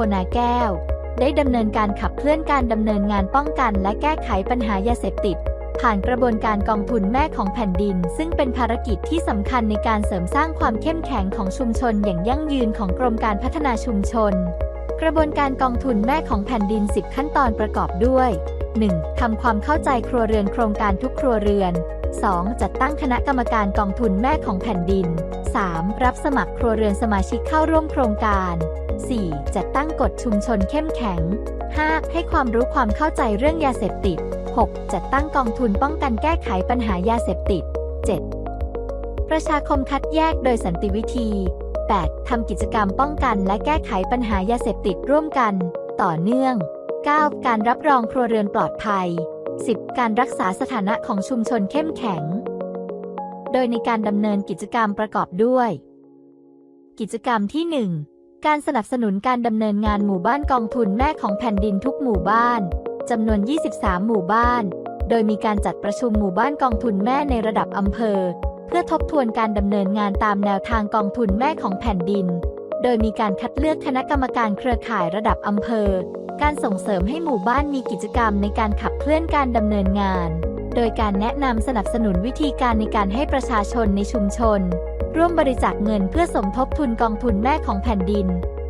โพนาแก้ว ได้ดำเนินการขับเคลื่อนการดำเนินงานป้องกัน และแก้ไขปัญหายาเสพติด ผ่านกระบวนการกองทุนแม่ของแผ่นดิน ซึ่งเป็นภารกิจที่สำคัญในการเสริมสร้างความเข้มแข็งของชุมชนอย่างยั่งยืนของกรมการพัฒนาชุมชน กระบวนการกองทุนแม่ของแผ่นดิน 10 ขั้นตอนประกอบด้วย 1. ทำความเข้าใจครัวเรือนโครงการทุกครัวเรือน 2. จัดตั้งคณะกรรมการกองทุนแม่ของแผ่นดิน 3. รับสมัครครัวเรือนสมาชิกเข้าร่วมโครงการ 4. จัดตั้งกฎชุมชนเข้มแข็ง 5. ให้ความรู้ความเข้าใจเรื่องยาเสพติด 6. จัดตั้งกองทุนป้องกันแก้ไขปัญหายาเสพติด 7. ประชาคมคัดแยกโดยสันติวิธี 8. ทำกิจกรรมป้องกันและแก้ไขปัญหายาเสพติดร่วมกัน ต่อเนื่อง 9. การรับรองครัวเรือนปลอดภัย 10. การรักษาสถานะของชุมชนเข้มแข็ง โดยในการดำเนินกิจกรรมประกอบด้วย กิจกรรมที่ 1 การสนับสนุนการดำเนินงานหมู่บ้านกองทุนแม่ของแผ่นดินทุกหมู่บ้านจำนวน 23 หมู่บ้าน โดยมีการจัดประชุมหมู่บ้านกองทุนแม่ในระดับอำเภอ เพื่อทบทวนการดำเนินงานตามแนวทางกองทุนแม่ของแผ่นดิน โดยมีการคัดเลือกคณะกรรมการเครือข่ายระดับอำเภอ การส่งเสริมให้หมู่บ้านมีกิจกรรมในการขับเคลื่อนการดำเนินงาน โดยการแนะนำสนับสนุนวิธีการในการให้ประชาชนในชุมชน ร่วมบริจาคเงินเพื่อสมทบทุนกองทุนแม่ของแผ่นดิน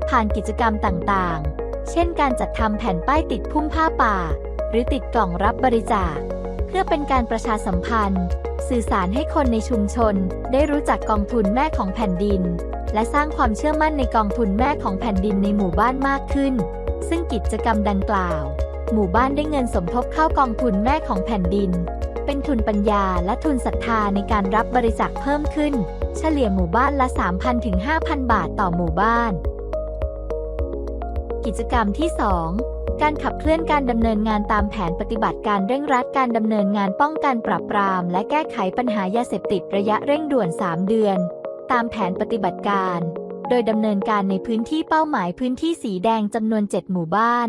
ผ่านกิจกรรมต่างๆ เช่นการจัดทำแผ่นป้ายติดพุ่มผ้าป่า หรือติดกล่องรับบริจาค เพื่อเป็นการประชาสัมพันธ์ สื่อสารให้คนในชุมชน ได้รู้จักกองทุนแม่ของแผ่นดิน และสร้างความเชื่อมั่นในกองทุนแม่ของแผ่นดินในหมู่บ้านมากขึ้น ซึ่งกิจกรรมดังกล่าว หมู่บ้านได้เงินสมทบเข้ากองทุนแม่ของแผ่นดิน เป็นทุนปัญญาและทุนศรัทธาในการรับบริจาคเพิ่มขึ้น เฉลี่ยหมู่บ้านละ 3,000ถึง5,000 บาทต่อหมู่บ้าน กิจกรรมที่ 2การขับเคลื่อนการดำเนินงานตามแผนปฏิบัติการเร่งรัดการดำเนินงานป้องกันปราบปราม และแก้ไขปัญหายาเสพติดระยะเร่งด่วน 3 เดือน ตามแผนปฏิบัติการ โดยดำเนินการในพื้นที่เป้าหมายพื้นที่สีแดงจำนวน 7 หมู่บ้าน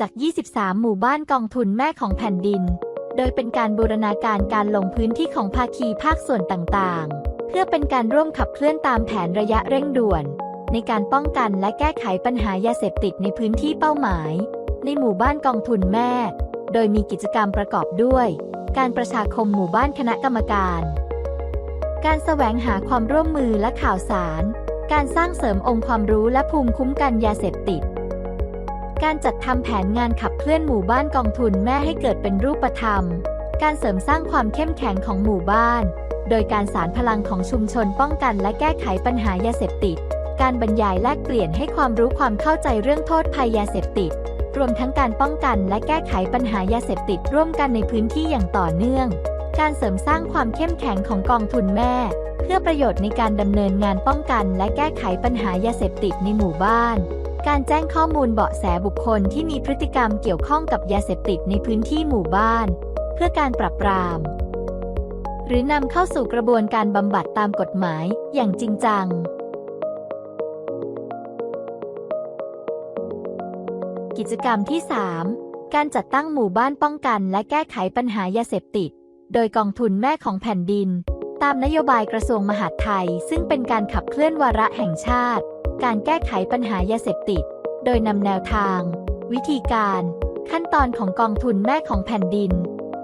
จาก 23 หมู่บ้านกองทุนแม่ของแผ่นดิน โดยเป็นการบูรณาการการลงพื้นที่ของภาคีภาคส่วนต่างๆ เพื่อเป็นการร่วมขับเคลื่อนตามแผนระยะเร่งด่วน ในการป้องกันและแก้ไขปัญหายาเสพติดในพื้นที่เป้าหมาย ในหมู่บ้านกองทุนแม่ โดยมีกิจกรรมประกอบด้วย การประชาคมหมู่บ้านคณะกรรมการ การแสวงหาความร่วมมือและข่าวสาร การสร้างเสริมองค์ความรู้และภูมิคุ้มกันยาเสพติด การจัดทำแผนงานขับเคลื่อนหมู่บ้านกองทุนแม่ให้เกิดเป็นรูปธรรม การเสริมสร้างความเข้มแข็งของหมู่บ้าน โดยการสารพลังของชุมชนป้องกันและแก้ไขปัญหายาเสพติด การบรรยายแลกเปลี่ยนให้ความรู้ความเข้าใจเรื่องโทษภัยยาเสพติด รวมทั้งการป้องกันและแก้ไขปัญหายาเสพติดร่วมกันในพื้นที่อย่างต่อเนื่อง การเสริมสร้างความเข้มแข็งของกองทุนแม่ เพื่อประโยชน์ในการดำเนินงานป้องกัน และแก้ไขปัญหายาเสพติดในหมู่บ้าน การแจ้งข้อมูลเบาะแสบุคคลที่มีพฤติกรรมเกี่ยวข้องกับยาเสพติดในพื้นที่หมู่บ้าน เพื่อการปรับปราม หรือนำเข้าสู่กระบวนการบำบัดตามกฎหมายอย่างจริงจังกิจกรรมที่ 3 การจัดตั้งหมู่บ้านป้องกันและแก้ไขปัญหายาเสพติด โดยกองทุนแม่ของแผ่นดิน ตามนโยบายกระทรวงมหาดไทย ซึ่งเป็นการขับเคลื่อนวาระแห่งชาติ การแก้ไขปัญหายาเสพติด โดยนำแนวทาง วิธีการ ขั้นตอนของกองทุนแม่ของแผ่นดิน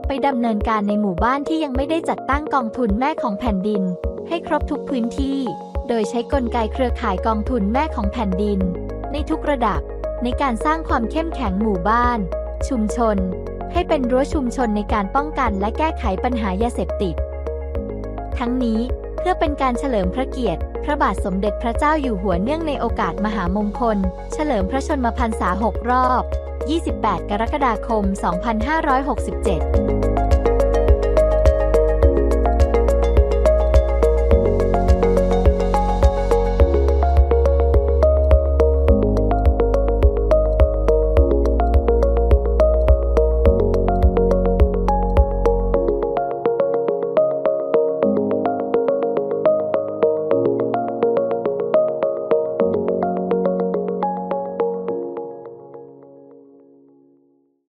ไปดำเนินการในหมู่บ้านที่ยังไม่ได้จัดตั้งกองทุนแม่ของแผ่นดิน ให้ครบทุกพื้นที่ โดยใช้กลไกเครือข่ายกองทุนแม่ของแผ่นดิน ในทุกระดับในการสร้างความเข้มแข็งหมู่บ้าน ชุมชน ให้เป็นรั้วชุมชนในการป้องกันและแก้ไขปัญหายาเสพติด ทั้งนี้เพื่อเป็นการเฉลิมพระเกียรติ พระบาทสมเด็จพระเจ้าอยู่หัวเนื่องในโอกาสมหามงคล เฉลิมพระชนมพรรษา 6 รอบ 28 กรกฎาคม 2567